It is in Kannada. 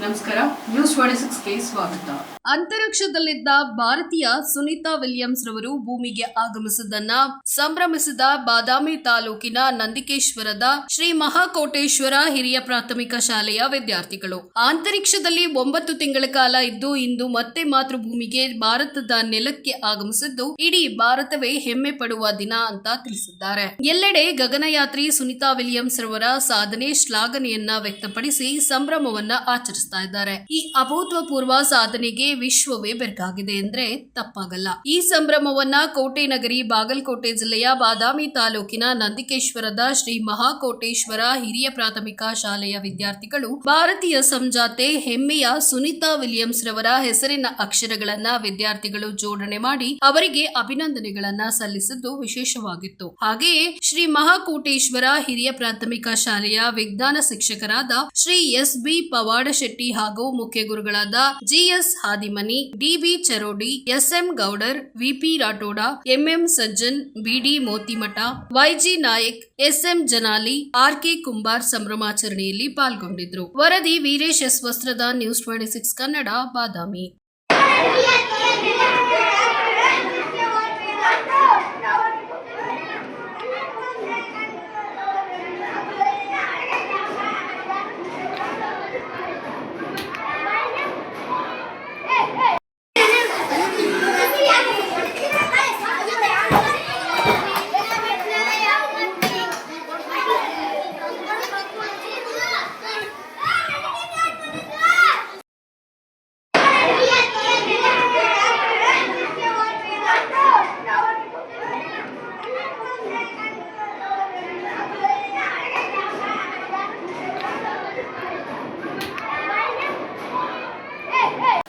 ನಮಸ್ಕಾರ. ನ್ಯೂಸ್ ಸಿಕ್ಸ್ಗೆ ಸ್ವಾಗತ. ಅಂತರಿಕ್ಷದಲ್ಲಿದ್ದ ಭಾರತೀಯ ಸುನೀತಾ ವಿಲಿಯಮ್ಸ್ ರವರು ಭೂಮಿಗೆ ಆಗಮಿಸಿದ್ದನ್ನ ಸಂಭ್ರಮಿಸಿದ ಬಾದಾಮಿ ತಾಲೂಕಿನ ನಂದಿಕೇಶ್ವರದ ಶ್ರೀ ಮಹಾಕೋಟೇಶ್ವರ ಹಿರಿಯ ಪ್ರಾಥಮಿಕ ಶಾಲೆಯ ವಿದ್ಯಾರ್ಥಿಗಳು. ಅಂತರಿಕ್ಷದಲ್ಲಿ ಒಂಬತ್ತು ತಿಂಗಳ ಕಾಲ ಇದ್ದು ಇಂದು ಮತ್ತೆ ಮಾತೃಭೂಮಿಗೆ ಭಾರತದ ನೆಲಕ್ಕೆ ಆಗಮಿಸಿದ್ದು ಇಡೀ ಭಾರತವೇ ಹೆಮ್ಮೆ ಪಡುವ ದಿನ ಅಂತ ತಿಳಿಸಿದ್ದಾರೆ. ಎಲ್ಲೆಡೆ ಗಗನಯಾತ್ರಿ ಸುನೀತಾ ವಿಲಿಯಮ್ಸ್ ರವರ ಸಾಧನೆ ಶ್ಲಾಘನೆಯನ್ನ ವ್ಯಕ್ತಪಡಿಸಿ ಸಂಭ್ರಮವನ್ನ ಆಚರಿಸ್ತಾ ಇದ್ದಾರೆ. ಈ ಅಭೂತಪೂರ್ವ ಸಾಧನೆಗೆ ವಿಶ್ವವೇ ಬೆರಗಾಗಿದೆ ಅಂದ್ರೆ ತಪ್ಪಾಗಲ್ಲ. ಈ ಸಂಭ್ರಮವನ್ನ ಕೋಟೆ ನಗರಿ ಬಾಗಲಕೋಟೆ ಜಿಲ್ಲೆಯ ಬಾದಾಮಿ ತಾಲೂಕಿನ ನಂದಿಕೇಶ್ವರದ ಶ್ರೀ ಮಹಾಕೋಟೇಶ್ವರ ಹಿರಿಯ ಪ್ರಾಥಮಿಕ ಶಾಲೆಯ ವಿದ್ಯಾರ್ಥಿಗಳು ಭಾರತೀಯ ಸಂಜಾತೆ ಹೆಮ್ಮೆಯ ಸುನೀತಾ ವಿಲಿಯಮ್ಸ್ ರವರ ಹೆಸರಿನ ಅಕ್ಷರಗಳನ್ನ ವಿದ್ಯಾರ್ಥಿಗಳು ಜೋಡಣೆ ಮಾಡಿ ಅವರಿಗೆ ಅಭಿನಂದನೆಗಳನ್ನ ಸಲ್ಲಿಸಿದ್ದು ವಿಶೇಷವಾಗಿತ್ತು. ಹಾಗೆಯೇ ಶ್ರೀ ಮಹಾಕೋಟೇಶ್ವರ ಹಿರಿಯ ಪ್ರಾಥಮಿಕ ಶಾಲೆಯ ವಿಜ್ಞಾನ ಶಿಕ್ಷಕರಾದ ಶ್ರೀ ಎಸ್ ಬಿ ಪವಾಡ ಶೆಟ್ಟಿ ಹಾಗೂ ಮುಖ್ಯ ಗುರುಗಳಾದ GS Hadimani, DB Charodi, SM Gowdar, VP Rathod, MM Sajjan, BD Motimath, YG Nayak, SM Janali, RK Kumbar ಸಂಭ್ರಮಾಚರಣೆಯಲ್ಲಿ ಪಾಲ್ಗೊಂಡಿದ್ರು ವರದಿ Veeresh S Vastrad, news twenty six Kannada, Badami.